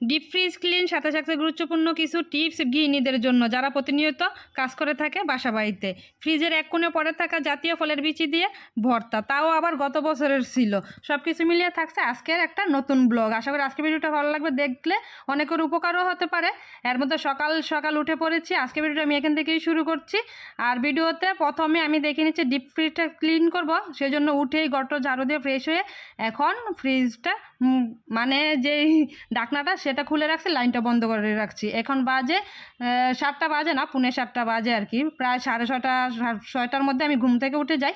Deep fridge clean সাথে সাথে গুরুত্বপূর্ণ কিছু টিপস গৃহিণীদের জন্য। যারা প্রতিনিয়ত কাজ করে থাকে বাসা বাড়িতে, ফ্রিজের এক কোণে পড়ে থাকা জাতীয় ফলের বিচি দিয়ে ভর্তা, তাও আবার গত বছরের ছিল। সব কিছু মিলিয়ে থাকছে আজকের একটা নতুন ব্লগ আশা করি আজকে ভিডিওটা ভালো লাগবে। দেখলে অনেকের উপকারও হতে পারে। এর মধ্যে সকাল সকাল উঠে পড়েছি। আজকে ভিডিওটা আমি এখান থেকেই শুরু করছি। আর ভিডিওতে প্রথমে আমি দেখে নিচ্ছি ডিপ ফ্রিজটা ক্লিন করব। সেজন্য উঠেই গট ঝাড়ু দিয়ে ফ্রেশ হয়ে এখন ফ্রিজটা মানে যেই ডাকনাটা সেটা খুলে রাখছি, লাইনটা বন্ধ করে রাখছি। এখন বাজে সাতটা বাজে না, পুনে সাতটা বাজে আর কি। প্রায় সাড়ে ছটা ছয়টার মধ্যে আমি ঘুম থেকে উঠে যাই।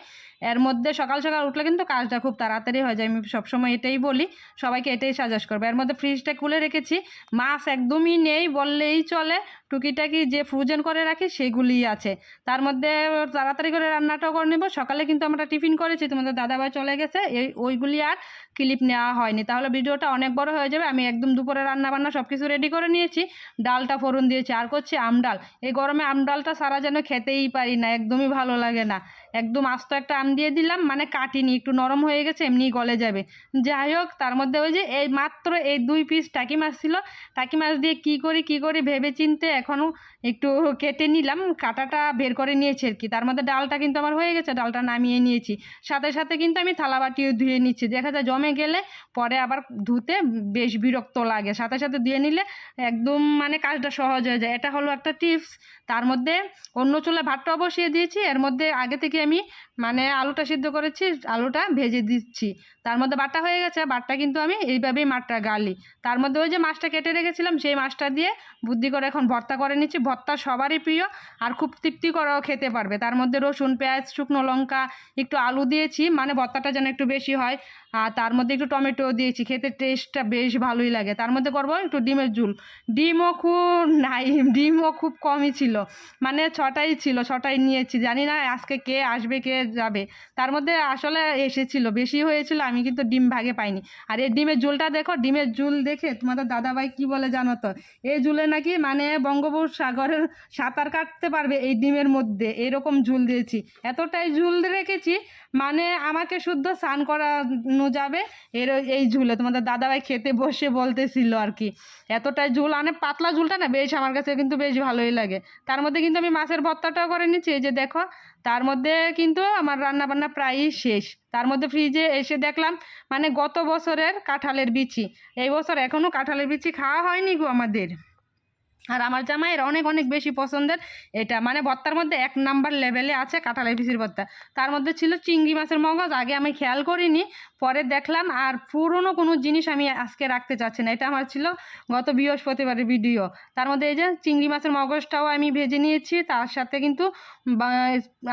এর মধ্যে সকাল সকাল উঠলে কিন্তু কাজটা খুব তাড়াতাড়ি হয়ে যায়। আমি সবসময় এটাই বলি, সবাইকে এটাই সাজেস্ট করব। এর মধ্যে ফ্রিজটা খুলে রেখেছি, মাছ একদমই নেই বললেই চলে। টুকিটাকি যে ফ্রোজেন করে রাখি সেগুলি আছে। তার মধ্যে তাড়াতাড়ি করে রান্নাটাও করে নেব। সকালে কিন্তু আমরা টিফিন করেছি, তোমাদের দাদাভাই চলে গেছে। এই ওইগুলি আর ক্লিপ নেওয়া হয়নি। তাহলে ভিডিওটা অনেক বড় হয়ে যাবে। আমি একদম দুপুরে রান্না বান্না সব কিছু রেডি করে নিয়েছি। ডালটা ফোড়ন দিয়েছি। আর করছি আমডাল এই গরমে আমডালটা সারা যেন খেতেই পারি না, একদমই ভালো লাগে না। একদম আস্ত একটা আম দিয়ে দিলাম মানে কাটিনি, একটু নরম হয়ে গেছে এমনি গলে যাবে। যাই হোক, তার মধ্যে ওই যে এই মাত্র এই দুই পিস টাকি মাছ ছিল, টাকি মাছ দিয়ে কি করি কি করি ভেবে চিনতে এখনও একটু কেটে নিলাম, কাটাটা বের করে নিয়েছি আর কি। তার মধ্যে ডালটা কিন্তু আমার হয়ে গেছে, ডালটা নামিয়ে নিয়েছি। সাথে সাথে কিন্তু আমি থালা বাটিও ধুয়ে নিচ্ছি, দেখা যায় জমে গেলে পরে আবার ধুতে বেশ বিরক্ত লাগে। সাথে সাথে ধুয়ে নিলে একদম মানে কাজটা সহজ হয়ে যায়। এটা হলো একটা টিপস তার মধ্যে অন্য চুলে ভাতটাও বসিয়ে দিয়েছি, এর মধ্যে আগে থেকে আমি মানে আলুটা সিদ্ধ করেছি, আলুটা ভেজে দিচ্ছি। তার মধ্যে বাটা হয়ে গেছে বাটটা কিন্তু আমি এইভাবেই মাঠটা গালি। তার মধ্যে ওই যে মাছটা কেটে রেখেছিলাম, সেই মাছটা দিয়ে বুদ্ধি করে এখন ভর্তা করে নিচ্ছি। ভর্তা সবারই প্রিয় আর খুব তৃপ্তি করেও খেতে পারবে। তার মধ্যে রসুন, পেঁয়াজ, শুকনো লঙ্কা, একটু আলু দিয়েছি মানে ভর্তাটা যেন একটু বেশি হয়। আর তার মধ্যে একটু টমেটো দিয়েছি, খেতে টেস্টটা বেশ ভালোই লাগে। তার মধ্যে করব একটু ডিমের ঝুল। ডিমও খুব নাই, ডিমও খুব কমই ছিল। মানে ছটাই ছিল, ছটাই নিয়েছি। জানি না আজকে কে আসবে, কে যাবে। তার মধ্যে আসলে এসেছিল, বেশি হয়েছিল আমি কিন্তু ডিম ভাগে পাইনি। আর এই ডিমের ঝুলটা দেখো, ডিমের ঝুল দেখে তোমাদের দাদাভাই কি বলে জানো তো? এই ঝুলে নাকি মানে বঙ্গোপসাগরের সাঁতার কাটতে পারবে এই ডিমের মধ্যে, এরকম ঝুল দিয়েছি। এতটাই ঝুল রেখেছি মানে আমাকে শুদ্ধ স্নান করানো যাবে এর এই ঝুলে। তোমাদের দাদাভাই খেতে বসে বলতেছিল আর কি। এতটাই ঝুল মানে পাতলা ঝুলটা না, বেশ আমার কাছে কিন্তু বেশ ভালোই লাগে। তার মধ্যে কিন্তু আমি মাছের ভর্তাটাও করে নিচ্ছি, এই যে দেখো তার মধ্যে কিন্তু আমার রান্না বান্না প্রায়ই শেষ। তার মধ্যে ফ্রিজে এসে দেখলাম মানে গত বছরের কাঁঠালের বিচি। এই বছর এখনও কাঁঠালের বিচি খাওয়া হয়নি গো আমাদের। আর আমার জামাইয়ের অনেক অনেক বেশি পছন্দের এটা। মানে ভর্তার মধ্যে এক নাম্বার লেভেলে আছে কাঁঠাল বিচির ভর্তা। তার মধ্যে ছিল চিংড়ি মাছের মগজ, আগে আমি খেয়াল করিনি, পরে দেখলাম, আর পুরনো কোনো জিনিস আমি আজকে রাখতে চাচ্ছি না। এটা আমার ছিল গত বৃহস্পতিবারের ভিডিও তার মধ্যে এই যে চিংড়ি মাছের মগজটাও আমি ভেজে নিয়েছি, তার সাথে কিন্তু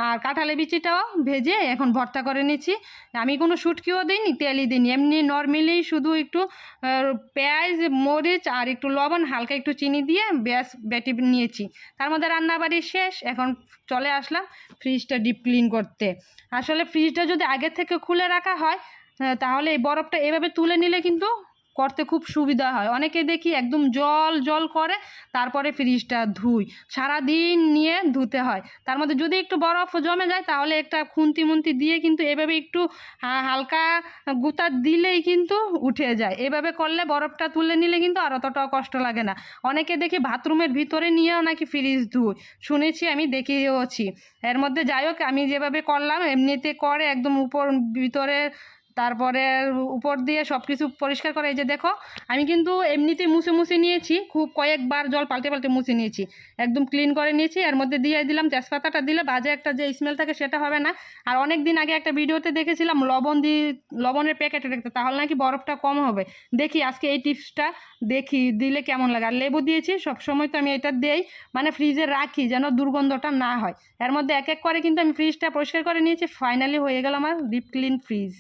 আর কাঁঠালের বিচিটাও ভেজে এখন ভর্তা করে নিয়েছি আমি কোনো শুটকিও দিইনি, তেলই দিইনি। এমনি নর্মালি শুধু একটু পেঁয়াজ, মরিচ, আর একটু লবণ, হালকা একটু চিনি দিয়ে ব্যাস, ব্যাটি নিয়েছি। তার মধ্যে রান্নাবাড়ি শেষ, এখন চলে আসলাম ফ্রিজটা ডিপ ক্লিন করতে। আসলে ফ্রিজটা যদি আগে থেকে খুলে রাখা হয় তাহলে এই বরফটা এভাবে তুলে নিলে কিন্তু করতে খুব সুবিধা হয়। অনেকে দেখি একদম জল জল করে, তারপরে ফ্রিজটা ধুই। সারাদিন নিয়ে ধুতে হয়। তার মধ্যে যদি একটু বরফ জমে যায়, তাহলে একটা খুন্তি মুন্তি দিয়ে কিন্তু এভাবে একটু হালকা গুতা দিলেই কিন্তু উঠে যায়। এভাবে করলে বরফটা তুলে নিলে কিন্তু আর অতটাও কষ্ট লাগে না। অনেকে দেখি বাথরুমের ভিতরে নিয়েও নাকি ফ্রিজ ধুই। শুনেছি, আমি দেখিয়েওছি। এর মধ্যে যাই হোক, আমি যেভাবে করলাম, এমনিতে করে একদম উপর ভিতরে তারপরে উপর দিয়ে সব কিছু পরিষ্কার করে, এই যে দেখো, আমি কিন্তু এমনিতেই মুছে মুছে নিয়েছি, খুব কয়েকবার জল পাল্টে পাল্টে মুছে নিয়েছি। একদম ক্লিন করে নিয়েছি, এর মধ্যে দিয়ে দিলাম তেজপাতাটা, দিলে বাজে একটা যে স্মেল থাকে সেটা হবে না। আর অনেক দিন আগে একটা ভিডিওতে দেখেছিলাম লবণ দিয়ে লবণের প্যাকেটে রাখতে তাহলে নাকি বরফটা কম হবে। দেখি আজকে এই টিপসটা দেখি, দিলে কেমন লাগে। আর লেবু দিয়েছি সব সময় তো আমি এটা দেই মানে ফ্রিজে রাখি যেন দুর্গন্ধটা না হয়। এর মধ্যে এক এক করে কিন্তু আমি ফ্রিজটা পরিষ্কার করে নিয়েছি ফাইনালি হয়ে গেল আমার ডিপ ক্লিন ফ্রিজ